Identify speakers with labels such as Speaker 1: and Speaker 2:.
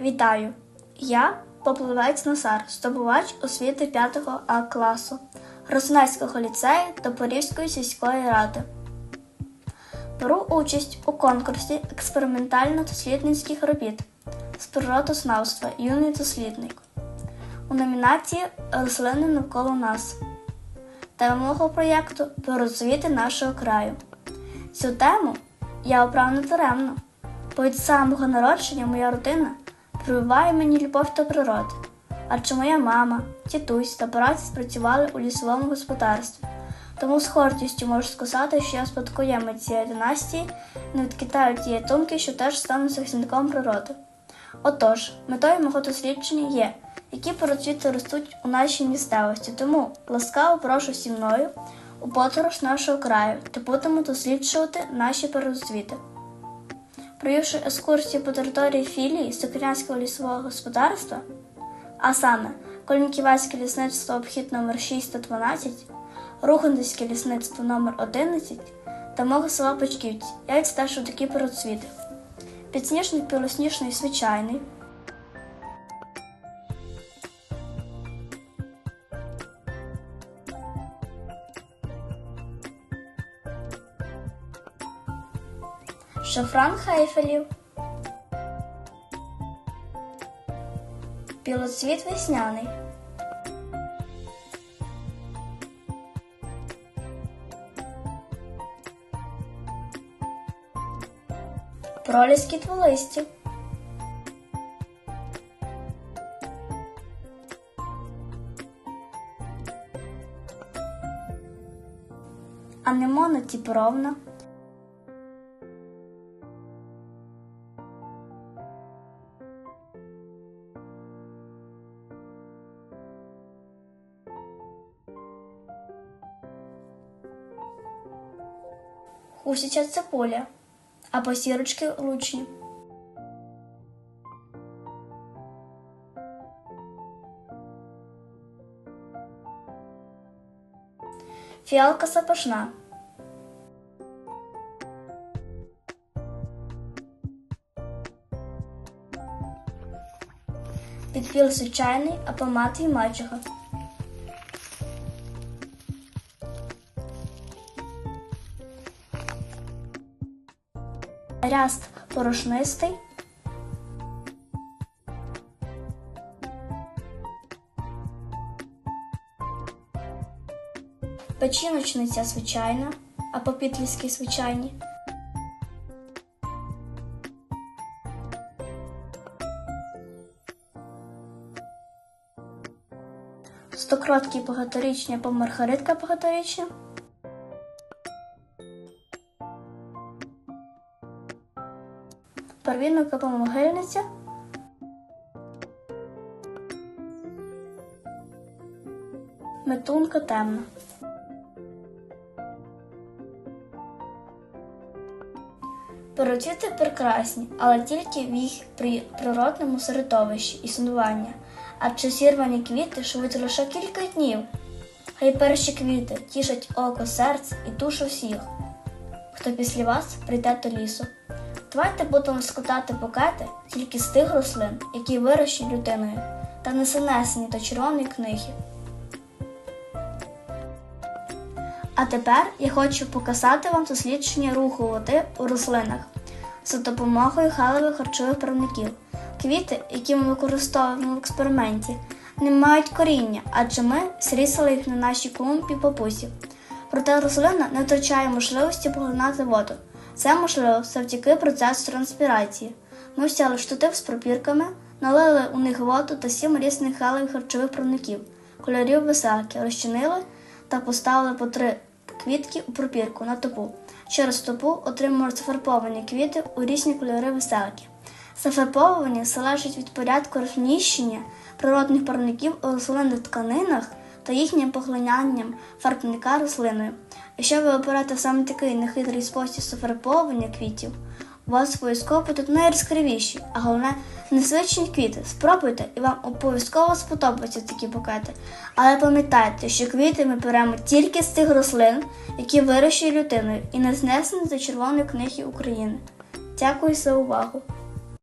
Speaker 1: Вітаю! Я Попливець Назар, здобувач освіти 5 А класу Роснацького ліцею Топорівської сільської ради. Беру участь у конкурсі експериментально-дослідницьких робіт з природознавства Юний дослідник у номінації Рослини навколо нас. Тема мого проєкту розвіти нашого краю. Цю тему я обрав не даремно, бо від самого народження моя родина прививає мені любов до природи. Адже моя мама, тітусь та братець працювали у лісовому господарстві. Тому з гордістю можу сказати, що я спадкоємець цієї династії не відкидаю тієї думки, що теж стану захисником природи. Отож, метою мого дослідження є, які породцвіти ростуть у нашій місцевості, тому ласкаво прошу зі мною у подорож нашого краю, де будемо досліджувати наші передзвіти. Провівши екскурсію по території філії Сокирянського лісового господарства, а саме Колінківське лісництво обхід номер 6 та 12, Рухандицьке лісництво номер 11 та мого села Печківці, я відстежу такі процвіти, Підсніжник пілосніжний звичайний. Шафран Хейфелів. Білоцвіт весняний. Проліски дволисті. Анемона тіпровна. Гусяча цибуля або сірочки лучні. Фіалка запашна. Підпіл звичайний або мати і мачеха. Ряст порошнистий. Печіночниця звичайна, або підліски звичайні. Стокротки багаторічні або маргаритка багаторічня. Первинок або могильниця. Метунка темна. Пероцвіти прекрасні, але тільки в їх при природному середовищі існування, адже зірвані квіти живуть лише кілька днів. Хай перші квіти тішать око, серце і душу всіх, хто після вас прийде до лісу. Давайте будемо складати букети тільки з тих рослин, які вирощені людиною, та не занесені до червоної книги. А тепер я хочу показати вам дослідження руху води у рослинах за допомогою галевих харчових правників. Квіти, які ми використовуємо в експерименті, не мають коріння, адже ми зрізали їх на нашій клумбі бабусі. Проте рослина не втрачає можливості поглинати воду. Це можливо завдяки процесу транспірації. Ми взяли штатив з пробірками, налили у них воду та сім різних галевих харчових правників, кольорів веселки, розчинили та поставили по три квітки у пробірку на топу. Через топу отримали зафарбовані квіти у різні кольори веселки. Зафарбовування залежить від порядку розміщення природних парників у рослинних тканинах та їхнім поглинанням фарбника рослиною. Якщо ви оберете саме такий нехитрий спосіб зафарбовування квітів, у вас обов'язково будуть найяскравіші, а головне незвичні квіти. Спробуйте і вам обов'язково сподобаються такі букети. Але пам'ятайте, що квіти ми беремо тільки з тих рослин, які вирощує людиною і не знесені до Червоної книги України. Дякую за увагу!